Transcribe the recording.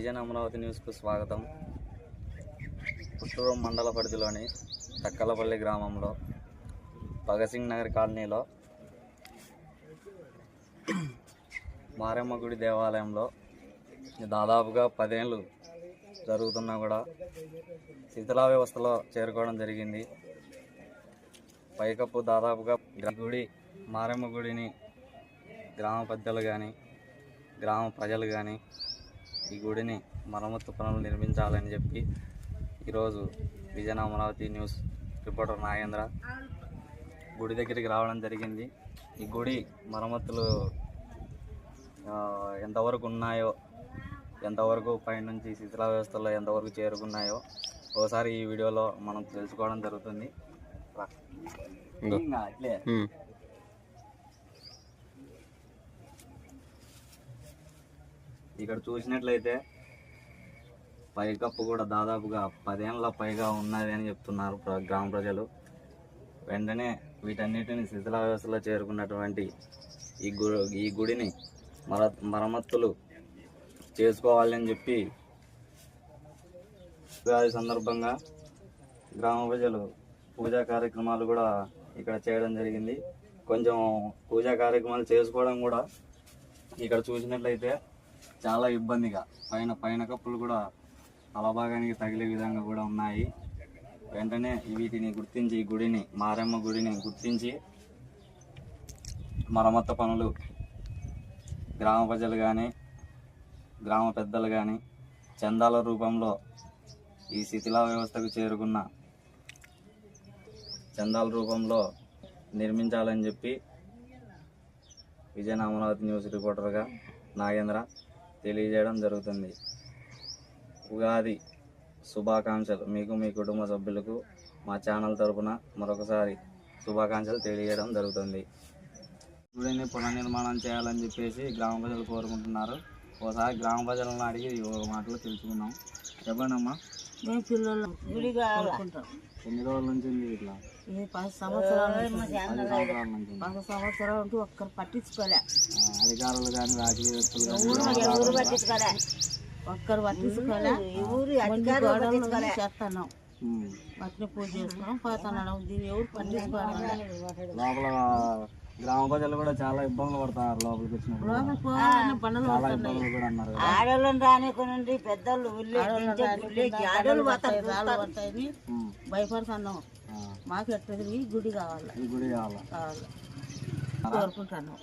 విజయన్ అమరావతి న్యూస్కు స్వాగతం. పుట్టూరు మండల పరిధిలోని తక్కలపల్లి గ్రామంలో భగత్సింగ్ నగర్ కాలనీలో మారమ్మ గుడి దేవాలయంలో దాదాపుగా పదేళ్ళు జరుగుతున్నా కూడా శిథిలా వ్యవస్థలో చేరుకోవడం జరిగింది. పైకప్పు దాదాపుగా గుడి మారమ్మ గుడిని గ్రామ పెద్దలు కానీ గ్రామ ప్రజలు కానీ ఈ గుడిని మరమ్మతు పనులు నిర్మించాలని చెప్పి ఈరోజు విజయన అమరావతి న్యూస్ రిపోర్టర్ నాగేంద్ర గుడి దగ్గరికి రావడం జరిగింది. ఈ గుడి మరమ్మతులు ఎంతవరకు ఉన్నాయో ఎంతవరకు పైనుంచి శిథిలా వ్యవస్థలో ఎంతవరకు చేరుకున్నాయో ఒకసారి ఈ వీడియోలో మనం తెలుసుకోవడం జరుగుతుంది. అట్లే ఇక్కడ చూసినట్లయితే పైకప్పు కూడా దాదాపుగా పదేళ్ళ పైగా ఉన్నది అని చెప్తున్నారు గ్రామ ప్రజలు. వెంటనే వీటన్నిటిని శిథిల వ్యవస్థలో చేరుకున్నటువంటి ఈ గు ఈ గుడిని మర మరమ్మతులు చేసుకోవాలని చెప్పి ఉగాది సందర్భంగా గ్రామ ప్రజలు పూజా కార్యక్రమాలు కూడా ఇక్కడ చేయడం జరిగింది. కొంచెం పూజా కార్యక్రమాలు చేసుకోవడం కూడా ఇక్కడ చూసినట్లయితే చాలా ఇబ్బందిగా. పైన పైన కప్పులు కూడా తలభాగానికి తగిలే విధంగా కూడా ఉన్నాయి. వెంటనే వీటిని గుర్తించి ఈ గుడిని మారమ్మ గుడిని గుర్తించి మరమ్మత్తు పనులు గ్రామ ప్రజలు కానీ గ్రామ పెద్దలు కానీ చందాల రూపంలో ఈ శిథిలా వ్యవస్థకు చేరుకున్న చందాల రూపంలో నిర్మించాలని చెప్పి విజయన అమరావతి న్యూస్ రిపోర్టర్గా నాగేంద్ర తెలియజేయడం జరుగుతుంది. ఉగాది శుభాకాంక్షలు మీకు మీ కుటుంబ సభ్యులకు మా ఛానల్ తరపున మరొకసారి శుభాకాంక్షలు తెలియజేయడం జరుగుతుంది. గుడిని పునర్నిర్మాణం చేయాలని చెప్పేసి గ్రామ ప్రజలు కోరుకుంటున్నారు. ఒకసారి గ్రామ ప్రజలను అడిగి ఒక మాటలో తెలుసుకుందాం. చెప్పండి అమ్మా మేము పిల్లలు. గుడి కావాలనుకుంటాం ఎన్ని రోజుల నుంచి ఉంది ఇట్లా? ఇది పది సంవత్సరాల నుంచి ఉంది. పది సంవత్సరాల నుంచి ఒక్కరు పట్టించుకోలే. అధికారులు కానీ రాజకీయ ఎవరు పట్టించుకోలే. ఒక్కరు పట్టించుకోలే. ఊరు అధికారులు చేస్తున్నాం. వాటిని పూజ చేసుకున్నాం పోతున్నాం దీన్ని ఎవరు పట్టించుకోవాలి లోపల గ్రామ ప్రజలు కూడా చాలా ఇబ్బందులు పడుతున్నారు లోపలికి వచ్చినప్పుడు పెద్దలు ఆడోళ్ళు పడతాయని ఉమ్. భయపడుతున్నాం. మాకు ఎట్లా గుడి కావాలి. గుడి కావాలా. కోరుకుంటున్నాం